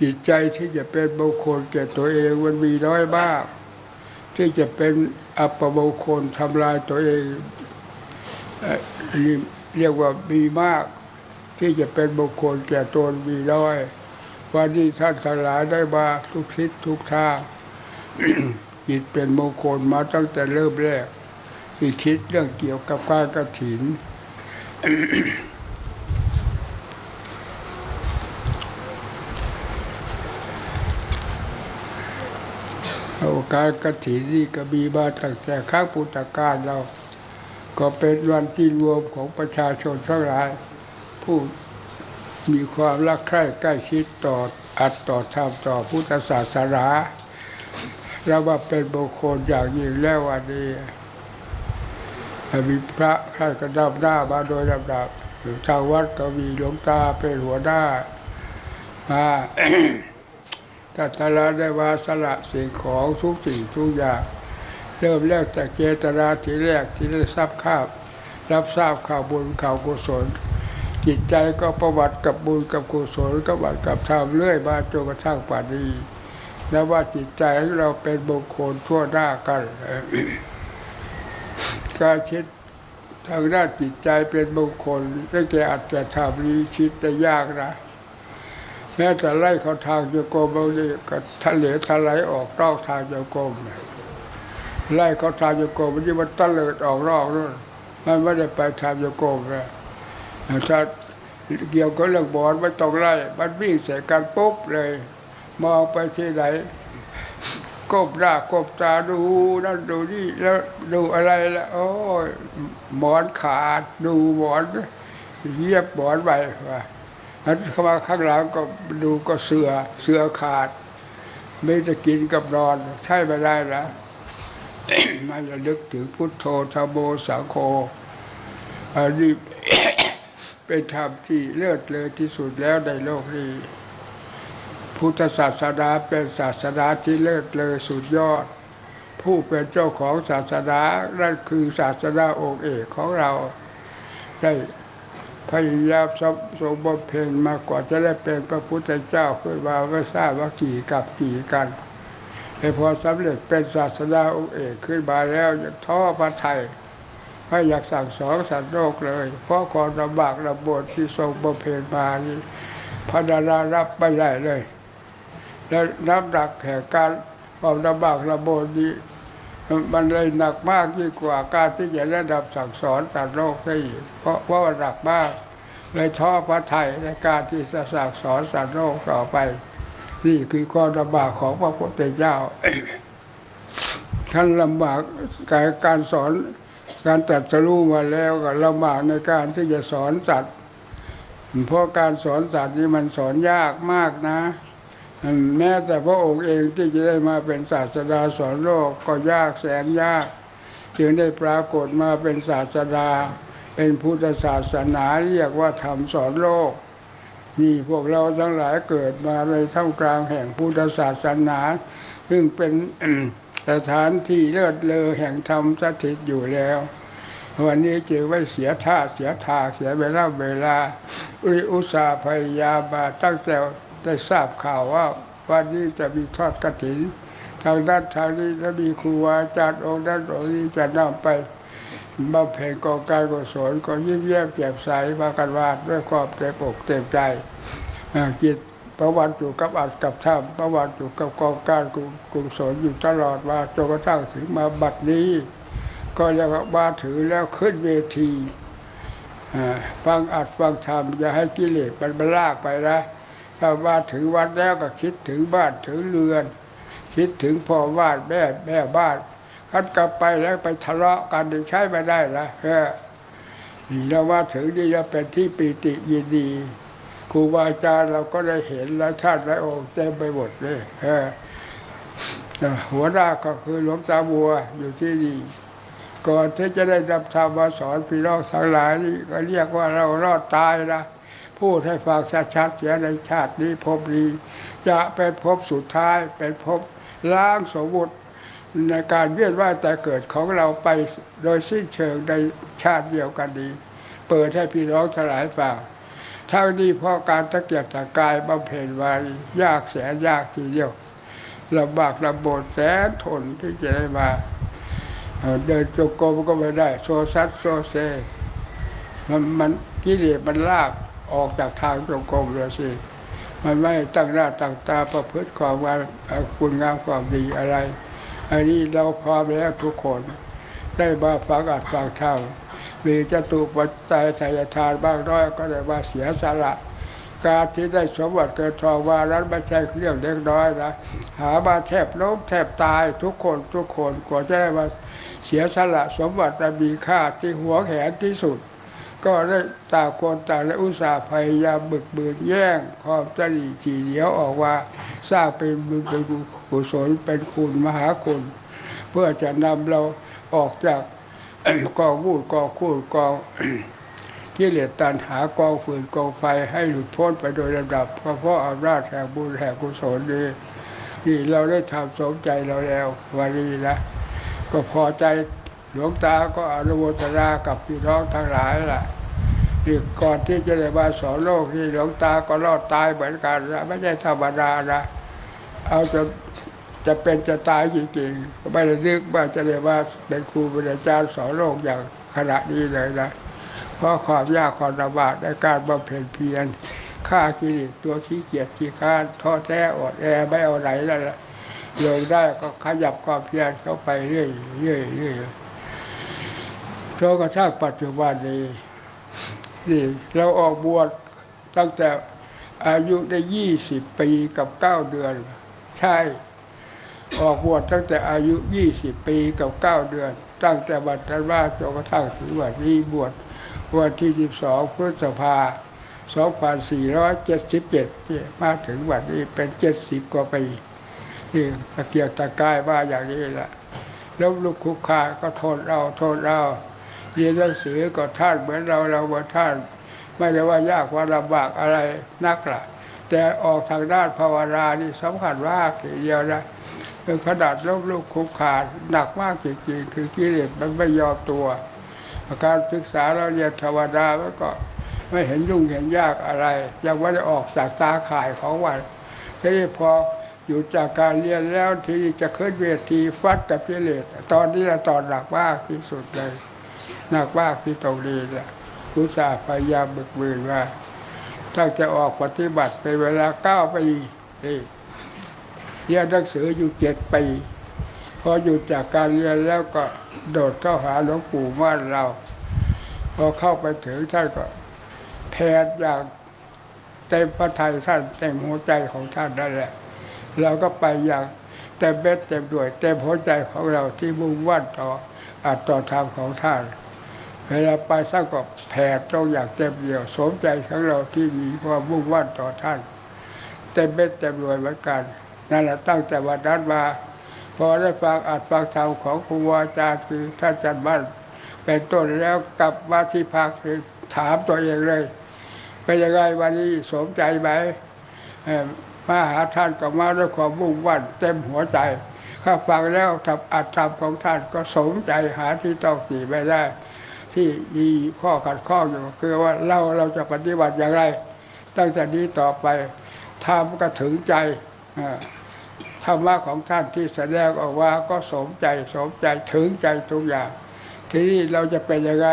จิตใจที่จะเป็นมงคลแก่ตัวเองมันมีน้อยมาก ที่จะเป็นอัปมงคลทำลายตัวเองเรียกว่ามีมาก ที่จะเป็นมงคลแก่ตนมีน้อย วันนี้ท่านทั้งหลายได้มาทุกทิศทุกทางจิตเป็นมงคลมาตั้งแต่เริ่มแรกที่คิดเรื่องเกี่ยวกับการกระถินาการกระถินนี่ก็มีมาตั้งแต่ข้างพุทธกาลเรา ก็เป็นวันที่รวมของประชาชนทั้งหลาย ผู้มีความรักใคร่ใกล้ชิดต่ออัดต่อธรรมต่อพุทธศาสนาเราว่าเป็นบุคคลอย่างยิ่งแล้ววันนี้มีพระท่านก็ดับหน้ามาโดยลำดับทางวัดก็มีหลวงตาเป็นหัวหน้ามา ถ้าตลาได้ว่าสละสิ่งของทุกสิ่งทุกอย่างเริ่มแรกจากเจตนาทีแรกที่ได้ทราบข้าวรับทราบข่าวบุญข่าวกุศล จิตใจก็ประวัติกับบุญกับกุศลก็ประวัติกับธรรมเรื่อยมาจนกระทั่งป่านนี้แล้วว่าจิตใจเราเป็นมงคลทั่วหน้ากันการคิดทางด้านจิตใจเป็นมงคลได้แก่อัตถธรรมนี้คิดได้ยากนะ แม้แต่ไล่เขาทางโยโกมบางทีก็ทะเลทลายออกนอกทางโยโกมไล่เขาทางโยโกรมบางทีมันตะเลิดออกนอกนู่นมันไม่ได้ไปทางโยโกรมนะถ้าเกี่ยวกับเรื่องบอลไม่ต้องไล่มันวิ่งใส่กันปุ๊บเลย มองไปที่ไหนก้มหน้าก้มตาดูนั่นดูนี่แล้วดูอะไรล้วโอ้ยหมอนขาดดูหมอนเหยียบหมอนไปว่า อันเข้ามาข้างหลังก็ดูก็เสือเสือขาด ไม่จะกินกับนอน ใช่ไม่ได้นะมันจะนึกถึงพุทโธธรรมโมสังโฆอันนี้เป็นธรรมที่เลิศเลยที่สุดแล้วในโลกนี้ พุทธศาสนาเป็นศาสนาที่เลิศเลยสุดยอด ผู้เป็นเจ้าของศาสนานั่นคือศาสนาองค์เอกของเราได้ พยายามสมสมบำเพ็ญมากกว่าจะได้เป็นพระพุทธเจ้าขึ้นมาไม่ทราบว่ากี่กับกี่กันแต่พอสำเร็จเป็นศาสดาองค์เอกขึ้นมาแล้วอยากท้อพระไทยไม่อยากสั่งสอนสัตว์โลกเลย เพราะความลำบากลำบนที่ทรงบำเพ็ญมานี่พระดารารับไม่ได้เลย แล้วน้ำหนักแห่งการความลำบากลำบนนี้ มันเลยหนักมากยิ่งกว่าการที่จะระดับสั่งสอนสัตว์โลกได้อีกเพราะเพราะว่าหนักมาก เลยท้อพระไทยในการที่จะสั่งสอนสัตว์โลกต่อไป นี่คือความลำบากของพระพุทธเจ้าท่านลำบากการการสอนการตรัสรู้มาแล้วก็ลำบากในการที่จะสอนสัตว์เพราะการสอนสัตว์นี่มันสอนยากมากนะ แม้แต่พระองค์เองที่จะได้มาเป็นศาสดาสอนโลกก็ยากแสนยาก จึงได้ปรากฏมาเป็นศาสดา เป็นพุทธศาสนาเรียกว่าธรรมสอนโลก นี่พวกเราทั้งหลายเกิดมาในท่ามกลางแห่งพุทธศาสนา ซึ่งเป็นสถานที่เลิศเลอแห่งธรรมสถิตอยู่แล้ว วันนี้จึงไม่เสียท่าเสียทางเสียเวลาเวลาอุริอุตสาห์พยายามมาตั้งแต่ ได้ทราบข่าวว่าวันนี้จะมีทอดกระถินทางด้านทางนี้ถ้ามีครูอาจารย์องค์นั้นองค์นี้จะนำไปบำเพ็ญกองการกุศลก็ยิ้มแย้มแจ่มใสมากันวาดด้วยความเต็มอกเต็มใจอ่าจิตประวัติอยู่กับอัดกับถ้ำประวัติอยู่กับกองการกุศลอยู่ตลอดมาจนกระทั่งถึงมาบัดนี้ ก็เรียกว่ามาถือแล้วขึ้นเวทีอ่าฟังอัดฟังธรรมอย่าให้กิเลสมันมันลากไปนะ ถ้ามาถึงวัดแล้วก็คิดถึงบ้านถึงเรือน คิดถึงพ่อบ้านแม่แม่บ้านคันกลับไปแล้วไปทะเลาะกันใช้ไม่ได้นะเออเราว่าถึงนี่เราเป็นที่ปีติยินดีครูบาอาจารย์เราก็ได้เห็นและชาติและองค์เต็มไปหมดเลยเออหัวหน้าก็คือหลวงตาบัวอยู่ที่นี่ก่อนที่จะได้รับธรรมมาสอนพี่น้องทั้งหลายนี่ก็เรียกว่าเรารอดตายนะ พูดให้ฟังชัดๆเสียในชาตินี้ภพนี้จะเป็นภพสุดท้ายเป็นภพล้างสมมุติในการเวียนว่ายแต่เกิดของเราไปโดยสิ้นเชิงในชาติเดียวกันนี้ เปิดให้พี่น้องทั้งหลายฟังทั้งนี้เพราะการตะเกียกตะกายบำเพ็ญไว้ยากแสนยากทีเดียวลำบากลำบนแสนทนที่จะได้มาเอ่อเดินจงกรมก็ไม่ได้ โซซัดโซเซ มันมันกิเลสมันลาก ออกจากทางจงกรมเลยสิ มันไม่ตั้งหน้าตั้งตาประพฤติความงามคุณงามความดีอะไร อันนี้เราพร้อมแล้วทุกคน ได้มาฟังอัดฟังธรรมมีจตุปัจจัยทายทานบ้างน้อยก็ได้มาเสียสละการที่ได้สมบัติเกิดทองว่านั้นไม่ใช่เรื่องเล็กน้อยนะ หามาแทบล้มแทบตายทุกคนทุกคนกว่าจะได้มาเสียสละสมบัติมีค่าที่หัวแขนที่สุด ก็ได้ต่างคนต่างและอุตสาห์พยายามบึกบืนแย่งความจริทีเหลียวออกว่าสร้างเป็นบุญเป็นกุศลเป็นคุณมหาคุณ เพื่อจะนำเราออกจากกองวูดกองคูดกองกิเลสตัณหากองฝืนกองไฟให้หลุดพ้นไปโดยลำดับก็เพราะอำนาจแห่งบุญแห่งกุศลนี้นี่เราได้ทำสมใจเราแล้ววันนี้นะก็พอใจ หลวงตาก็อนุโมทนากับพี่น้องทั้งหลายล่ะนี่ก่อนที่จะได้มาสอนโลกที่หลวงตาก็รอดตายเหมือนกันนะไม่ใช่ธรรมดานะ เอาจนจะเป็นจะตายจริงๆไม่ได้นึกว่าจะได้ว่าเป็นครูเป็นอาจารย์สอนโลกอย่างขณะนี้เลยนะ เพราะความยากความลำบากในการบำเพ็ญเพียรฆ่ากิเลสตัวขี้เกียจขี้ค้านท้อแท้อดแอไม่เอาไหนแล้วล่ะลงได้ก็ขยับความเพียรเข้าไปเรื่อยเรื่อยเรื่อย จนกระทั่งปัจจุบันนี้นี่เราออกบวชตั้งแต่อายุได้ยี่สิบปีกับเก้าเดือน ใช่ออกบวชตั้งแต่อายุยี่สิบปีกับเก้าเดือน ตั้งแต่บัดนั้นว่าจนกระทั่งถึงวันนี้บวชวันที่สิบสองพฤษภาสองพันสี่ร้อยเจ็ดสิบเจ็ดมาถึงวันนี้เป็นเจ็ดสิบกว่าปีนี่ตะเกียกตะกายว่าอย่างนี้แหละแล้วลูกคุกคาก็โทษเราโทษเรา เรียนหนังสือก็ท่านเหมือนเราเราเหมือนท่านไม่ได้ว่ายากว่าลำบากอะไรนักล่ะ แต่ออกทางด้านภาวนานี่สำคัญมากทีเดียวนะคือขนาดลบลูกคุกขาดหนักมากจริงๆคือกิเลสมันไม่ยอมตัวการศึกษาเราเรียนธรรมดาแล้วก็ไม่เห็นยุ่งเห็นยากอะไร ยังไม่ได้ออกจากตาข่ายของวันทีนี้พออยู่จากการเรียนแล้วทีนี้จะขึ้นเวทีฟัดกับกิเลสตอนนี้ละตอนหนักมากที่สุดเลย นักมากที่ตรงนี้แหละอุตส่าห์พยายามบึกบืนว่า ถ้าจะออกปฏิบัติเป็นเวลาเก้าปีเรียนหนังสืออยู่เจ็ดปีพอหยุดจากการเรียนแล้วก็โดดเข้าหาหลวงปู่ม่านเรา พอเข้าไปถึงท่านก็แพทย์อย่างเต็มพระทัยท่านเต็มหัวใจของท่านนั่นแหละเราก็ไปอย่างเต็มเบ็ดเต็มด้วยเต็มหัวใจของเราที่มุ่งวั่นต่ออัตต่อธรรมของท่าน เวลาไปสักก็แผ่ตรงอย่างเต็มเดียว สมใจของเราที่มีความมุ่งมั่นต่อท่าน เต็มเม็ดเต็มรวยเหมือนกันนั่นแหละตั้งแต่วันนั้นมา พอได้ฟังอัดฟังธรรมของครูอาจารย์คือท่านจันทร์มั่นเป็นต้นแล้วกลับมาที่พักคือถามตัวเองเลยเป็นยังไงวันนี้สมใจไหมมาหาท่านก็มาด้วยความมุ่งมั่นเต็มหัวใจถ้าฟังแล้วทำอัดธรรมของท่านก็สมใจหาที่ต้องตีไม่ได้ ที่มีข้อขัดข้องอยู่ คือว่าเราเราจะปฏิบัติอย่างไร ตั้งแต่นี้ต่อไปทำก็ถึงใจอ่าธรรมะของท่านที่แสดงออกว่าก็สมใจสมใจถึงใจทุกอย่าง ทีนี้เราจะเป็นยังไง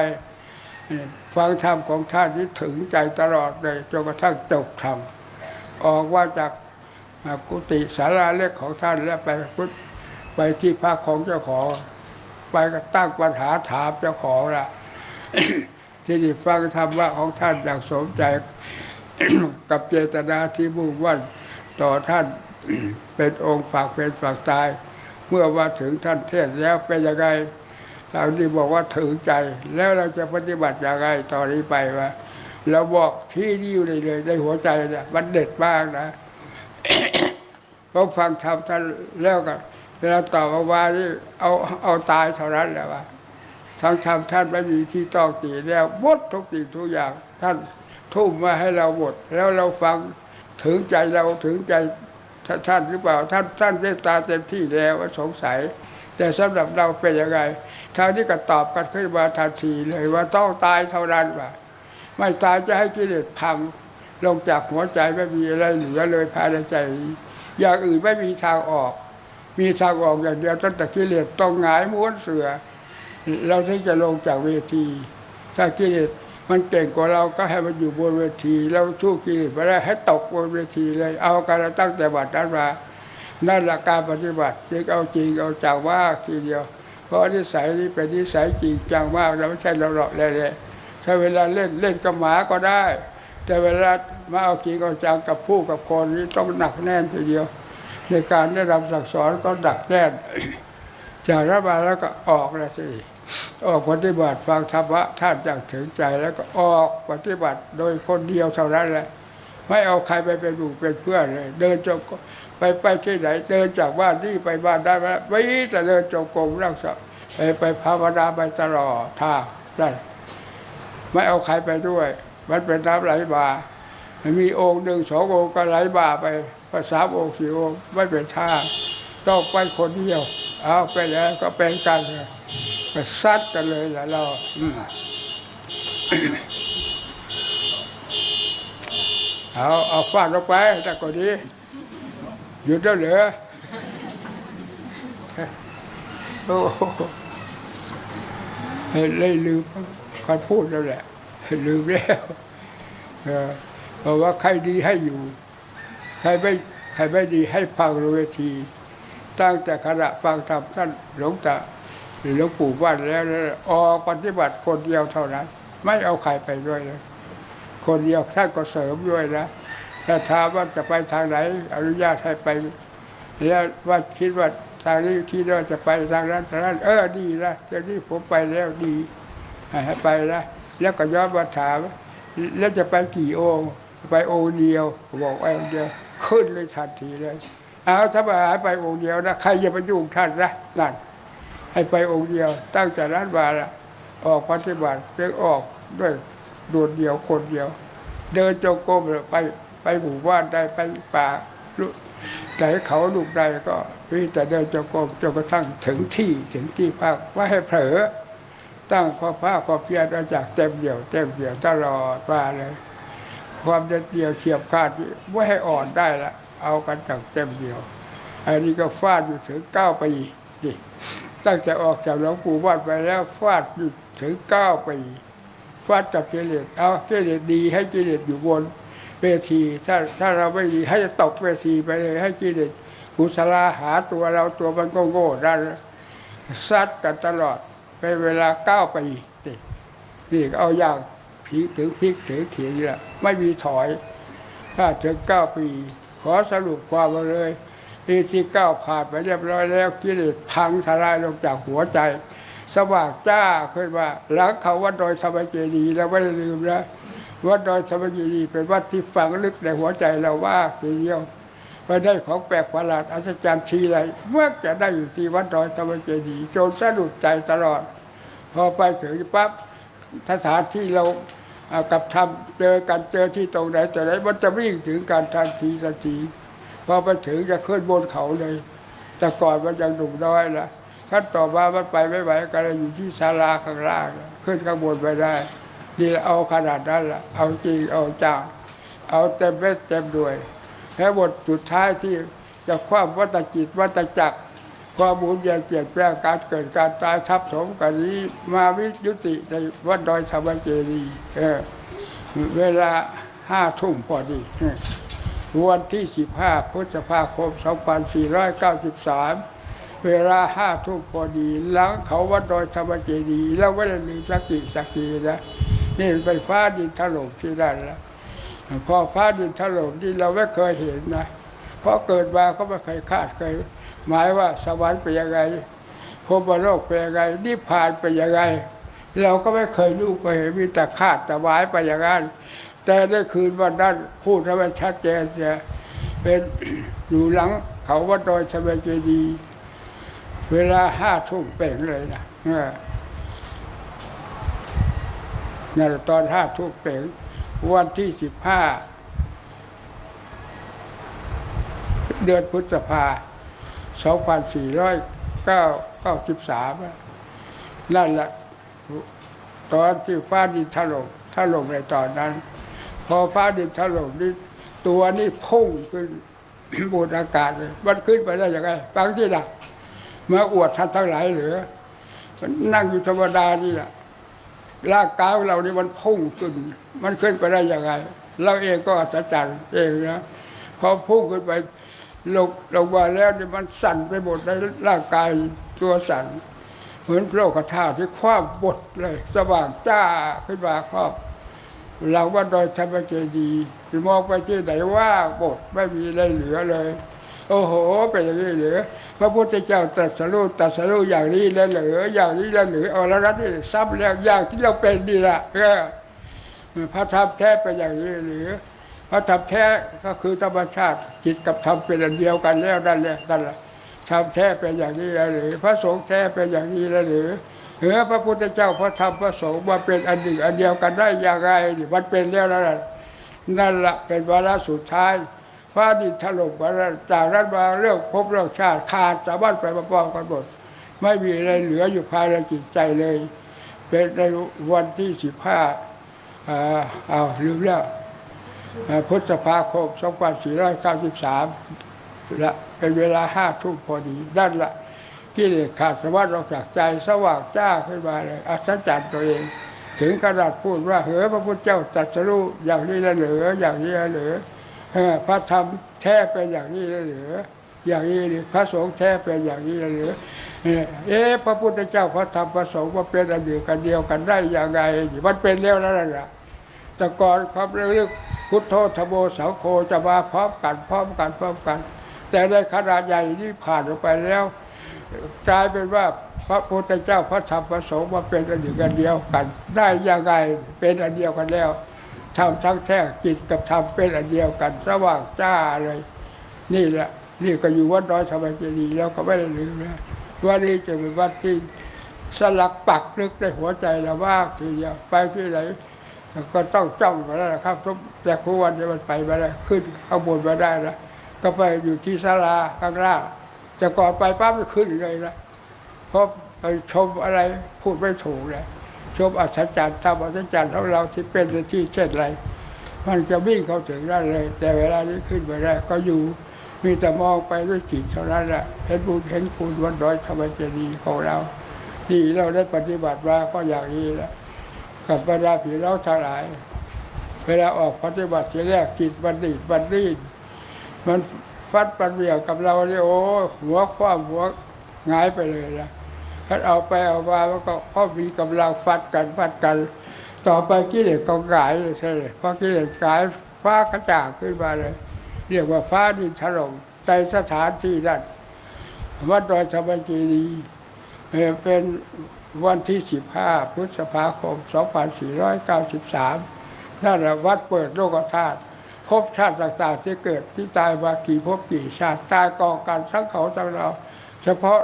ฟังธรรมของท่านที่ถึงใจตลอดเลยจนกระทั่งจบธรรมออกว่าจากกุฏิศาลาเล็กของท่านแล้วไปพุทไปที่พักของเจ้าของ ไปก็ตั้งปัญหาถามเจ้าของละ ที่นี่ฟังธรรมะของท่านอย่างสมใจ กับเจตนาที่มุ่งมั่นต่อท่านเป็นองค์ฝากเป็นฝากตาย เมื่อมาถึงท่านเทศแล้วเป็นยังไงทางที่บอกว่าถึงใจ แล้วเราจะปฏิบัติอย่างไรต่อนนี้ไปว่าเราบอกที่นี่อยู่เลยเลยในหัวใจเนี่ยมันเด็ดมากนะพอฟังธรรมท่านแล้วก็เวลาตอบออกมานี่เอาเอาตายเท่านั้นแหละว่า ทั้งธรรมท่านไม่มีที่ต้องตีแล้วหมดทุกสิ่งทุกอย่างท่านทุ่มมาให้เราหมด แล้วเราฟังถึงใจเราถึงใจท่านหรือเปล่า ท่านท่านเมตตาเต็มที่แล้วสงสัย แต่สำหรับเราเป็นยังไงทางนี้ก็ตอบกันขึ้นมาทันทีเลยว่าต้องตายเท่านั้นว่าไม่ตายจะให้กิเลสพังลงจากหัวใจไม่มีอะไรเหลือเลยภายในใจ อย่างอื่นไม่มีทางออก มีทางออกอย่างเดียวตั้งแต่กิเลสต้องหงายม้วนเสือ เราถึงจะลงจากเวที ถ้ากิเลสมันเก่งกว่าเราก็ให้มันอยู่บนเวที เราสู้กิเลสไม่ได้ให้ตกบนเวทีเลย เอาการตั้งแต่บัดนั้นมานั่นหลักการปฏิบัติจึงเอาจริงเอาจังว่าทีเดียว เพราะนิสัยนี้เป็นนิสัยจริงจังมากเราไม่ใช่เราหลอกเลยๆถ้าเวลาเล่นเล่นกับหมาก็ได้ แต่เวลามาเอาจริงเอาจังกับผู้กับคนนี้ต้องหนักแน่นทีเดียว ในการได้รับสั่งสอนก็หนักแน่นจากรัฐบาลแล้วก็ออกแล้วสิ ออกปฏิบัติฟังธรรมะท่านอย่างถึงใจแล้วก็ออกปฏิบัติโดยคนเดียวเท่านั้นแหละไม่เอาใครไปเป็นบุเป็นเพื่อนเลย เดินจงกรมไปไปที่ไหน เดินจากบ้านนี่ไปบ้านได้ไหมไม่แต่เดินจงกรมรักษาไปไปภาวนาไปตลอดทางนั่นไม่เอาใครไปด้วย มันเป็นน้ำไหลบ่ามีองค์หนึ่งสององค์ก็ไหลบ่าไปภาษาองค์สี่องค์ไม่เป็นท่าต้องไปคนเดียว เอาไปแล้วก็เป็นกันเลย ก็ซัดกันเลยแหละเราเอาเอาฟาดลงไปแต่ก็ดีหยุดแล้วเหรอโอ้โหเลยลืมคำพูดแล้วแหละ ลืมแล้วเออเพราะว่าใครดีให้อยู่ ใครไม่ใครไม่ดีให้ฟังเวที ตั้งแต่ขณะฟังธรรมท่านหลวงตา หรือหลวงปู่ว่านแล้วออกปฏิบัติคนเดียวเท่านั้น ไม่เอาใครไปด้วยเลยคนเดียวท่านก็เสริมด้วยนะถ้าถามว่าจะไปทางไหน อนุญาตให้ไปแล้วว่าคิดว่าทางนี้คิดว่าจะไปทางนั้นทางนั้นเออดีนะเดี๋ยวนี้ผมไปแล้วดีให้ไปนะแล้วก็ย้อนมาถามแล้วจะไปกี่องค์ไปองค์เดียวบอกองค์เดียวขึ้นเลยทันทีเลย เอาถ้ามาหายไปองค์เดียวนะใครจะไปยุ่งท่านนะนั่น ให้ไปองค์เดียว ตั้งแต่นั้นมาละออกปฏิบัติเพียงออกด้วยโดดเดียวคนเดียว เดินจงกรมไปไปหมู่บ้านได้ไปป่าลุแต่เขาลูกใดก็มีแต่เดินจงกรมจนกระทั่งถึงที่ถึงที่พักว่าให้เผลอตั้งความภาคความเพียรมาจากเต็มเดียว เต็มเดียวตลอดมาเลย ความเด็ดเดียวเฉียบขาดไม่ให้อ่อนได้ละเอากันจากเต็มเดียว อันนี้ก็ฟาดอยู่ถึงเก้าปีนี่ ตั้งแต่ออกจากหลวงปู่วัดไปแล้วฟาดอยู่ถึงเก้าปีฟาดกับกิเลสเอากิเลสดีให้กิเลสอยู่บนเวทีถ้าถ้าเราไม่ดีให้ตกเวทีไปเลย ให้กิเลสกุศลาหาตัวเราตัวมันก็โง่ด้ซัดกันตลอดเป็นเวลาเก้าปีนี่เอาอย่างผีถึงพิกถึงเขียนละไม่มีถอย ถ้าถึงเก้าปี ขอสรุปความมาเลย ปีที่เก้าผ่านไปเรียบร้อยแล้วกิเลสพังทลายลงจากหัวใจ สว่างจ้าขึ้นมาหลังเขาวัดดอยสมัยเจดีย์เราไม่ได้ลืมนะวัดดอยสมัยเจดีเป็นวัดที่ฝังลึกในหัวใจเราว่าทีเดียวไปได้ของแปลกประหลาดอัศจรรย์ทีไรเมื่อจะได้อยู่ที่วัดดอยสมัยเจดีจนสะดุดใจตลอด พอไปถึงปั๊บสถานที่เราเอากับทำเจอกันเจอที่ตรงไหนแต่ไหนมันจะวิ่งถึงการทันทีทันที พอไปถึงจะขึ้นบนเขาเลย แต่ก่อนมันยังหนุ่มน้อยนะขั้นต่อมามันไปไม่ไหวก็เลยอยู่ที่ศาลาข้างล่างขึ้นข้างบนไปได้นี่เอาขนาดนั้นละเอาจริงเอาจังเอาเต็มเม็ดเต็มด้วยและบทสุดท้ายที่จะคว้าวัตจิตวัตจักรความหมุนเวียนเปลี่ยนแปลงการเกิดการตายทับถมกันนี้มาวิยุติในวัดดอยสามัยเจดีเออเวลาห้าทุ่มพอดี วันที่ 15 พฤษภาคม 2493 เวลาห้าทุ่มพอดีหลังเขาวัดดอยธรรมเจดีแล้วไม่ได้มีสักกี่สักกี่นะนี่เป็นฟ้าดินถล่มที่นั่นแล้วพอฟ้าดินถล่มที่เราไม่เคยเห็นนะ เพราะเกิดมาก็ไม่เคยคาดเคย หมายว่าสวรรค์เป็นยังไงพรมโลกเป็นยังไงนิพพานเป็นยังไง เราก็ไม่เคยรู้ก็เห็นมีแต่คาดแต่หมายไปอย่างนั้น แต่ได้คืนวันนั้นพูดให้มันชัดเจนเสียเป็นอยู่หลังเขาวัดดอยสะเบเจดี เวลาห้าทุ่มเป่งเลยนะนั่นตอนห้าทุ่มเป่งวันที่สิบห้าเดือนพฤษภาสองพันสี่ร้อยเก้าเก้าสิบสามนั่นแหละตอนที่ฟ้าดินถล่มถล่มในตอนนั้น พอฟ้าดินถล่มนี่ตัวนี่พุ่งขึ้นบนอากาศเลยมันขึ้นไปได้ยังไงฟังที่ละมาอวดท่านทั้งหลายเหรือมันนั่งอยู่ธรรมดานี่แหละร่างกายเรานี่มันพุ่งขึ้น มันขึ้นไปได้ยังไง เราเองก็อัศจรรย์เองนะพอพุ่งขึ้นไปลงลงมาแล้วนี่มันสั่นไปหมดในร่างกายตัวสั่นเหมือนโลกธาตุที่คว้าบดเลย สว่างจ้าขึ้นมาครอบ เราว่าโดอยธรรมเจดีมองไปที่ไหนว่าบดไม่มีอะไรเหลือเลย โอ้โหเป็นอย่างนี้เหลือพระพุทธเจ้าตรัสรู้ตรัสรู้อย่างนี้แล้วเหลืออย่างนี้แล้วเหลือเอาแล้วนี่ซ้ำแล้วอย่างที่เราเป็นนี่แหละพระธรรมแท้เป็นอย่างนี้หรือพระธรรมแท้ก็คือธรรมชาติจิตกับธรรมเป็นอันเดียวกันแล้วนั่นแหละนั่นแหละธรรมแท้เป็นอย่างนี้แล้วหรือ พระสงฆ์แท้เป็นอย่างนี้แล้วหรือ เออพระพุทธเจ้าพระธรรมพระสงฆ์มาเป็นอันหนึ่งอันเดียวกันได้อย่างไรนี่มันเป็นแล้วนั่นแหละนั่นแหละเป็นวาระสุดท้ายฟ้าดินถล่มมาจากนั้นมาเรื่องภพเรื่องชาติขาดจากบ้านไปมาปองกันหมดไม่มีอะไรเหลืออยู่ภายในจิตใจเลย เป็นในวันที่สิบห้าอ่าเอาวลืมแล้วอ่าพฤษภาคม 2493ละเป็นเวลาห้าทุ่มพอดีนั่นละ กิเลสขาดสวัสดิ์ออกจากใจสว่างจ้าขึ้นมาเลยอัศจรรย์ตัวเอง ถึงขนาดพูดว่าเฮ้ยพระพุทธเจ้าตรัสรู้อย่างนี้แล้วเหลืออย่างนี้แล้วเหลือพระธรรมแท้เป็นอย่างนี้แล้วหรืออย่างนี้หรือพระสงฆ์แท้เป็นอย่างนี้แล้วหรือเออเอ๊ะพระพุทธเจ้าพระธรรมพระสงฆ์ว่าเป็นอันเดียวกันเดียวกันได้อย่างไงมันเป็นแล้วนั่นแหละแต่ก่อนความเรื่องพุทโธธโมสังโฆจะมาพร้อมกันพร้อมกันพร้อมกัน แต่ในขนาดใหญ่นี่ผ่านออกไปแล้ว กลายเป็นว่าพระพุทธเจ้าพระธรรมพระสงฆ์มาเป็นอันหนึ่งอันเดียวกัน ได้ยังไงเป็นอันเดียวกันแล้วทำทั้งแท้จิตกับธรรมเป็นอันเดียวกันสว่างจ้าเลย นี่แหละนี่ก็อยู่วัดน้อยสมัยเจดีแล้วก็ไม่ได้ลืมนะวันนี้จะเป็นวัดที่สลักปักลึกในหัวใจเรามาทีเดียวไปที่ไหนก็ต้องจ้องมาแล้วนะครับทุกแต่ครูวันจะมันไปมาได้ขึ้นข้างบนมาได้แล้วก็ไปอยู่ที่ศาลาข้างล่าง แต่ก่อนไปปั๊บไม่ขึ้นเลยนะเพราะไปชมอะไรพูดไม่ถูกเลยชมอัศจรรย์ทำอัศจรรย์ของเราที่เป็นที่เช่นไร มันจะวิ่งเข้าถึงได้เลย แต่เวลานี้ขึ้นไปได้ก็อยู่มีแต่มองไปด้วยจิตเท่านั้นแหละเห็นบุญเห็นคุณวันร้อยธรรมเจดีของเราที่เราได้ปฏิบัติมาก็อย่างนี้แหละกับบรรดาผีเราทั้งหลาย เวลาออกปฏิบัติทีแรกจิตบันดีบันรีดมัน ฟัดปันเบี่ยวกับเราเนี่ยโอ้หัวคว้าหัวหงายไปเลยนะถ้าเอาไปเอามามันก็ก็มีกำลังฟัดกันฟัดกัน ต่อไปกิเลสก็กลายเลยใช่เลยเพราะกิเลสกลายฟ้ากระจ่างขึ้นมาเลย เรียกว่าฟ้าดินถล่มในสถานที่นั้นวัดดอยธรรมเจดีย์เอ่อเป็นวันที่ 15 พฤษภาคม 2493 นั่นแหละวัดเปิดโลกธาตุ ภพชาติต่างๆที่เกิดที่ตายมากี่ภพกี่ชาติตายกองกันทั้งเขาทั้งเรา เฉพาะ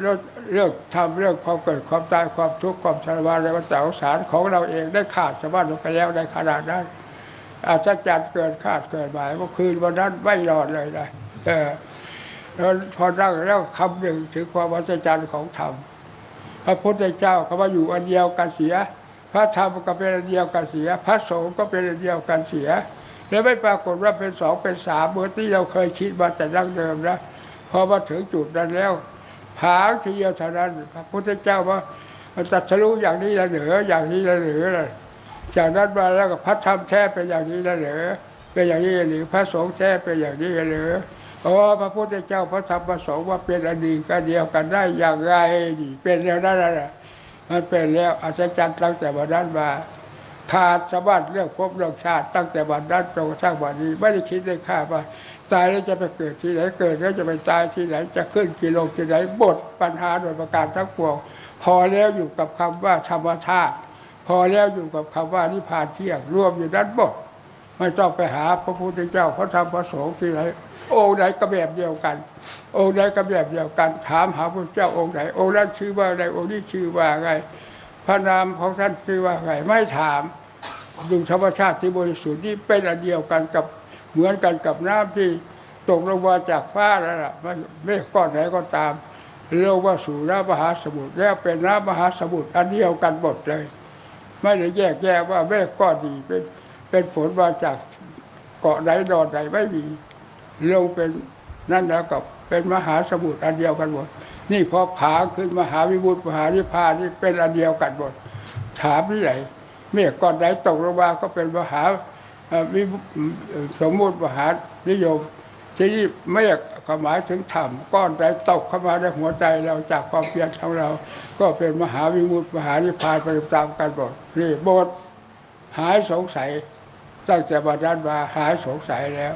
เรื่องเรื่องทำเรื่องความเกิดความตายความทุกข์ความชราในวัฏสงสารของเราเองได้ขาดสมบัติลงไปแล้วในขนาดนั้นอาจจะจัดเกินคาดเกินหมายเมื่อคืนวันนั้นไม่รอดเลยนะเออแล้วพอนั่งแล้วคำหนึ่งถึงความวัศจรรย์ของธรรมพระพุทธเจ้าเขาว่าอยู่อันเดียวกันเสีย พระธรรมก็เป็นอันเดียวกันเสีย พระสงฆ์ก็เป็นอันเดียวกันเสีย แล้วไม่ปรากฏว่าเป็นสองเป็นสามเหมือนที่เราเคยคิดมาแต่ดั้งเดิมนะพอมาถึงจุดนั้นแล้วผางทีเดียวเท่านั้นพระพุทธเจ้าว่าตรัสรู้อย่างนี้ละเหนืออย่างนี้ละเหนือจากนั้นมาแล้วก็พระธรรมแท้เป็นอย่างนี้ละเหนือเป็นอย่างนี้หรือพระสงฆ์แท้เป็นอย่างนี้ละเหนืออ๋อพระพุทธเจ้าพระธรรมพระสงฆ์ว่าเป็นอันดีกันเดียวกันได้อย่างไรนี่เป็นแล้วนั่นแหละมันเป็นแล้วอัศจรรย์ตั้งแต่วันนั้นมา ขาดสะบัดเรื่องภพเรื่องชาติตั้งแต่วันนั้นจนกระทั่งวันนี้ ไม่ได้คิดได้ค่าว่าตายแล้วจะไปเกิดที่ไหนเกิดแล้วจะไปตายที่ไหน จะขึ้นกิโลที่ไหนบทปัญหาโดยประการทั้งปวงพอแล้วอยู่กับคำว่าธรรมชาติพอแล้วอยู่กับคำว่านิพพานเที่ยงรวมอยู่นั้นหมดไม่ต้องไปหาพระพุทธเจ้าพระธรรมพระสงฆ์ที่ไหนองค์ไหนก็แบบเดียวกัน องค์ไหนก็แบบเดียวกัน ถามหาพระเจ้าองค์ไหนองค์นั้นชื่อว่าอะไรองค์นี้ชื่อว่าไง พระนามของท่านชื่อว่าไงไม่ถามดูธรรมชาติที่บริสุทธิ์นี่เป็นอันเดียวกันกับเหมือนกันกับน้ำที่ตกลงมาจากฟ้าแล้วล่ะไม่ไม่ก้อนไหนก็ตามเรียกว่าสู่น้ำมหาสมุทรแล้วเป็นน้ำมหาสมุทรอันเดียวกันหมดเลย ไม่ได้แยกแยะว่าเมฆก้อนดีเป็นเป็นฝนมาจากเกาะไหนดอนไหนไม่มีลงเป็นนั่นแล้วก็เป็นมหาสมุทรอันเดียวกันหมด นี่พอผาขึ้นมหาวิมุตติมหานิพานี่เป็นอันเดียวกันหมดถามที่ไหนเมฆก้อนไหนตกลงมาก็เป็นมหาวิสมมุติมหานิยม ทีนี้เมฆก็หมายถึงธรรมก้อนใดตกเข้ามาในหัวใจเราจากความเพียรของเรา ก็เป็นมหาวิมุตติมหานิพพานไปตามกันหมดนี่บทหายสงสัยตั้งแต่บัดนั้นมาหายสงสัยแล้ว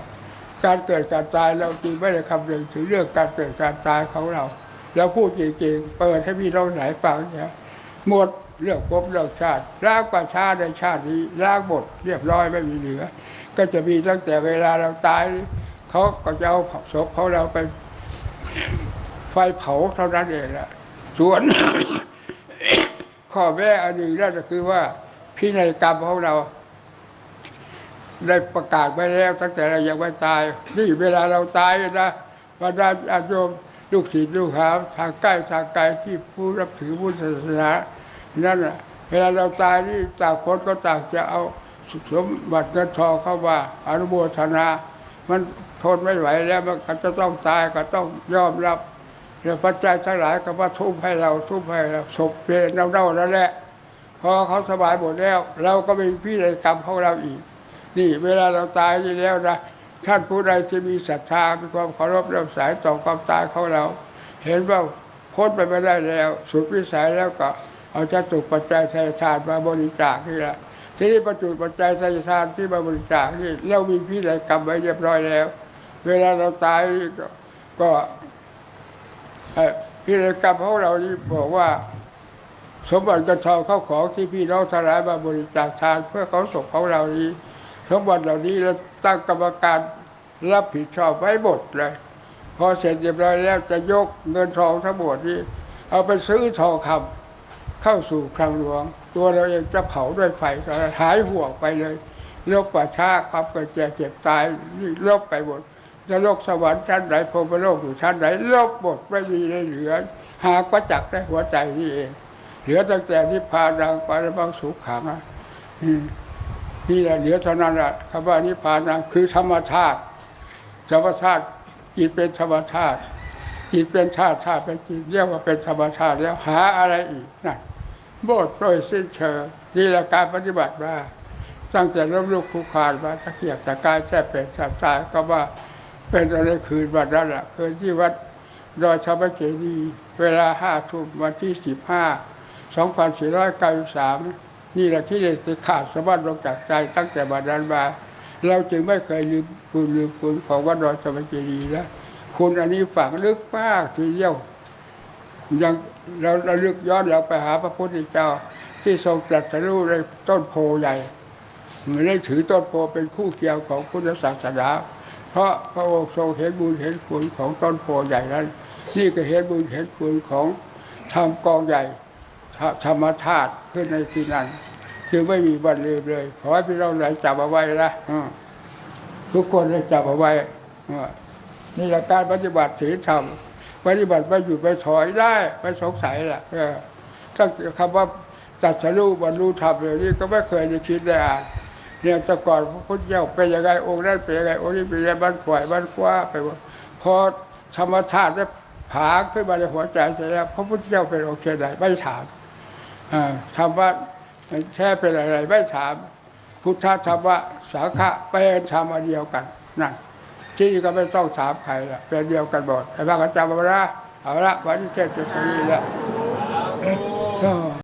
การเกิดการตายเราจึงไม่ได้คำนึงถึงเรื่องการเกิดการตายของเรา แล้วพูดจริงๆ เปิดให้พี่น้องหลายฟังเนี่ยหมดเรื่องภพเรื่องชาติล้างประชาในชาตินี้ล้างหมดเรียบร้อยไม่มีเหลือ ก็จะมีตั้งแต่เวลาเราตายเขาก็จะเอาศพของเราไปไฟเผาเท่านั้นเองแหละส่วนข้อแม่อันหนึ่งนั่นก็คือว่าพินัยกรรมของเรา ได้ประกาศไว้แล้วตั้งแต่เรายังไม่ตาย นี่เวลาเราตายนะบรรดาญาติโยม ลูกศิษย์ลูกหาทางใกล้ทางไกลที่ผู้รับถือพุทธศาสนานั่นแหละเวลาเราตายนี่ต่างคนก็ต่างจะเอาสมบัติเงินทองเข้ามาอนุโมทนา มันทนไม่ไหวแล้วมันก็จะต้องตายก็ต้องยอมรับแล้วปัจจัยทั้งหลายก็ว่าทุ่มให้เราทุ่มให้เราศพเพลเน่าๆนั่นแหละพอเขาสบายหมดแล้ว เราก็มีพิธีกรรมของเราอีก นี่ เวลาเราตายนี่แล้วนะ ท่านผู้ใดที่มีศรัทธามีความเคารพเริ่อมสายต่อความตายของเรา เห็นว่าพ้นไปไม่ได้แล้ว สุดวิสัยแล้วก็ เอาจะตุปัจจัยไทยทานมาบริจาคนี่แหละทีนี้ประจุปัจจัยไทยทานที่มาบริจาคนี่เรามีพิธีกรรมไว้เรียบร้อยแล้ว เวลาเราตายก็ก็เอ่อพิธีกรรมของเรานี่บอกว่าสมบัติกระทองเข้าของที่พี่น้องทลายมาบริจาคทานเพื่อเขาศพของเรานี้ สมบัติเหล่านี้เราตั้งกรรมการรับผิดชอบไว้หมดเลย พอเสร็จเรียบร้อยแล้วจะยกเงินทองทั้งหมดนี้เอาไปซื้อทองคำเข้าสู่คลังหลวง ตัวเราเองจะเผาด้วยไฟตอนนั้นหายห่วงไปเลยโลกป่าช้าความเกิดแก่เจ็บตายนี่ลบไปหมดจะโลกสวรรค์ชั้นไหนพรมโลกอยู่ชั้นไหนลบหมดไม่มีเลยเหลือ หากประจักษ์ในหัวใจนี่เอง เหลือตั้งแต่นิพพานังปารมังสุขขังอะอืม นี่แหละเหลือเท่านั้นแหละคำว่านิพพานังคือธรรมธาตุธรรมธาตุจิตเป็นธรรมธาตุจิตเป็นธาตุธาตุเป็นจิตเรียกว่าเป็นธรรมธาตุแล้วหาอะไรอีกนั่นโบดโปรยสิ้นเชิงนี่แหละการปฏิบัติมาตั้งแต่เริ่มลูกคุกคานมาตะเกียกตะกายแช่เป็นสับตายก็ว่าเป็นอะไรคืนวันนั้นแหละคืนที่วัดดอยธรรมเจดี เวลาห้าทุ่มวันที่สิบห้า2493นี่ นี่แหละที่ได้ขาดสมบัติลงจากใจตั้งแต่บัดนั้นมาเราจึงไม่เคยลืมคุณลืมคุณของวัดดอยสมัยเจดีนะคุณอันนี้ฝังลึกมากทีเดียวยังเราเราลึกย้อนเราไปหาพระพุทธเจ้า ที่ทรงตรัสรู้ในต้นโพใหญ่ไม่ได้ถือต้นโพเป็นคู่เกี่ยวของพุทธศาสนาเพราะพระองค์ทรงเห็นบุญเห็นคุณของต้นโพใหญ่นั้นนี่ก็เห็นบุญเห็นคุณของธรรมกองใหญ่ ธรรมธาตุขึ้นในที่นั้นจึงไม่มีวันลืมเลย ขอให้พี่น้องหลายจับเอาไว้นะทุกคนได้จับเอาไว้นี่แหละการปฏิบัติศีลธรรมปฏิบัติไม่หยุดไม่ถอยได้ไม่สงสัยละถ้าคำว่าตัดสรู้บรรลุธรรมเลยนี่ก็ไม่เคยจะคิดได้อ่านเนี่ยแต่ก่อนพระพุทธเจ้าเป็นยังไงองค์นั้นเป็นยังไงองค์นี้เป็นยังไงบ้านขวายบ้านกว้าไปหมดพอธรรมธาตุได้ผาขึ้นมาในหัวใจเสร็จแล้วพระพุทธเจ้าเป็นโองค์เช่นใดไม่ถามอ่า ธรรมะแท้เป็นอะไรไม่ถาม พุทธธรรมะสาขะเป็นธรรมอันเดียวกันนั่นที่นี่ก็ไม่ต้องถามใครละเป็นเดียวกันหมดไอ้พระก็จำเอาละเอาละวันนี้แค่จะซื้อแล้ว